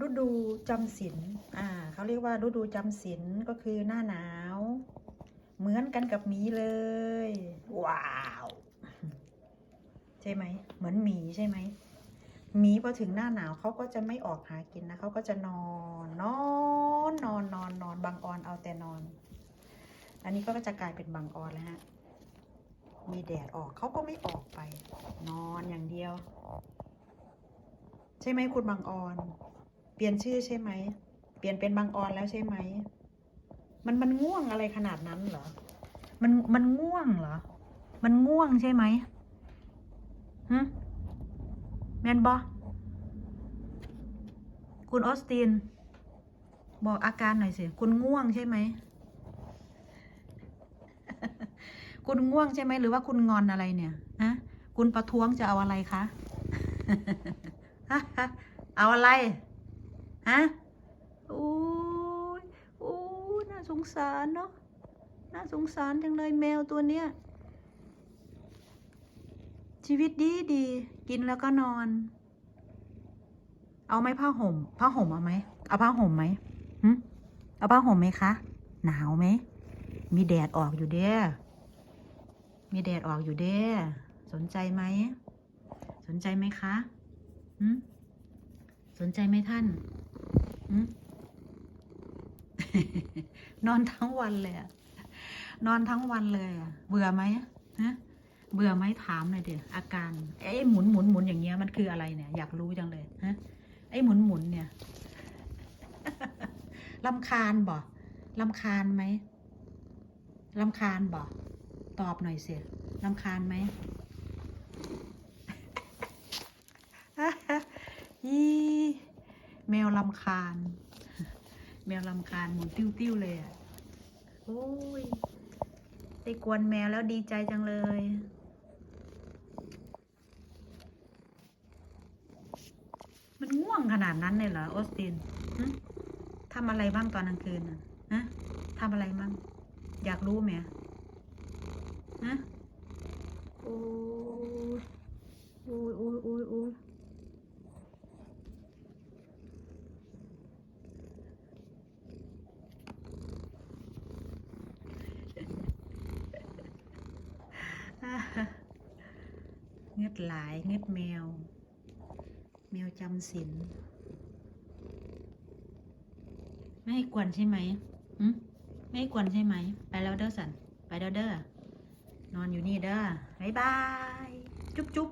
ฤดูจำศีลอ่าเขาเรียกว่าฤดูจำศีลก็คือหน้าหนาว เหมือนกันกับหมีเลย ว้าว ใช่ไหม เหมือนหมีใช่ไหมหมีพอถึงหน้าหนาวเขาก็จะไม่ออกหากินนะเขาก็จะนอนนอนนอนนอนนอนบางออนเอาแต่นอน อันนี้ก็จะกลายเป็นบางออนแล้วฮะมีแดดออกเขาก็ไม่ออกไป นอนอย่างเดียว ใช่ไหมคุณบางออน ปลี่ยนชื่อใช่ไหม เปลี่ยนเป็นบางออนแล้วใช่ไหม มันมันง่วงอะไรขนาดนั้นเหรอ มันมันง่วงเหรอ มันง่วงใช่ไหมฮึแมนบอคุณออสติน บอกอาการหน่อยสิ คุณง่วงใช่ไหม คุณง่วงใช่ไหม หรือว่าคุณงอนอะไรเนี่ยฮะคุณประท้วงจะเอาอะไรคะ เอาอะไร ฮะโอ้ยโอ้ยน่าสงสารเนาะ น่าสงสารจังเลยแมวตัวเนี้ย ชีวิตดีดี กินแล้วก็นอน เอาไหมผ้าห่ม ผ้าห่มเอาไหม เอาผ้าห่มไหมหึเอาผ้าห่มไหมคะ หนาวไหม มีแดดออกอยู่เด้อมีแดดออกอยู่เด้อสนใจไหม สนใจไหมคะหึสนใจไหมท่าน นอนทั้งวันเลยอะนอนทั้งวันเลยอะเบื่อไหมฮะเบื่อไหมถามหน่อยเดี๋ยวอาการไอ้หมุนหมุนหมุนอย่างเงี้ยมันคืออะไรเนี่ย อยากรู้จังเลยฮะไอ้หมุนหมุนเนี่ยลำคาญบ่ลำคาญไหมลำคาญบ่ตอบหน่อยเสียลำคาญไหมอีแมว ลำคาญ แมวลำคาญหมุนติ้วติ้วๆเลยอะโอ้ยได้กวนแมวแล้วดีใจจังเลยมันง่วงขนาดนั้นเลยเหรอออสตินทำอะไรบ้างตอนกลางคืนน่ะฮะทำอะไรบ้าง อยากรู้ไหมฮะโอ้ยโอ้ยโอ้ยโอ้ยโอ้ยอ่าเงือดหลายเงือดแมว แมวจำศีลไม่ให้กวนใช่ไหมไม่ให้กวนใช่ไหม ไปแล้วเด้อสัน ไปแล้วเด้อ นอนอยู่นี่เด้อบ๊ายบาย จุ๊บจุ๊บ